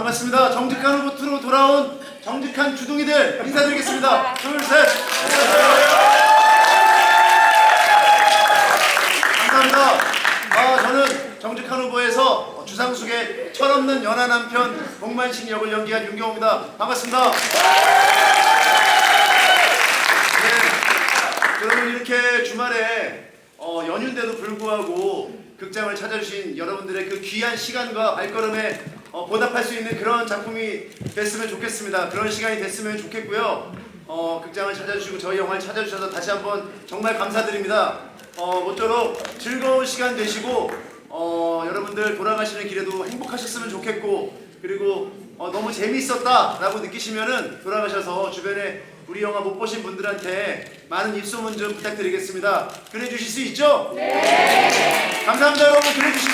반갑습니다. 정직한 후보트로 돌아온 정직한 주둥이들 인사드리겠습니다. 둘, 셋. 감사합니다. 아, 저는 정직한 후보에서 주상숙의 철없는 연하 남편 복만식 역을 연기한 윤경호입니다. 반갑습니다. 네, 여러분 이렇게 주말에 어, 연휴인데도 불구하고 극장을 찾아주신 여러분들의 그 귀한 시간과 발걸음에 어, 보답할 수 있는 그런 작품이 됐으면 좋겠습니다. 그런 시간이 됐으면 좋겠고요. 어, 극장을 찾아주시고 저희 영화를 찾아주셔서 다시 한번 정말 감사드립니다. 어, 모쪼록 즐거운 시간 되시고 어, 여러분들 돌아가시는 길에도 행복하셨으면 좋겠고 그리고 어, 너무 재미있었다라고 느끼시면은 돌아가셔서 주변에 우리 영화 못 보신 분들한테 많은 입소문 좀 부탁드리겠습니다. 그래 주실 수 있죠? 네. 감사합니다 여러분. 그래 있죠?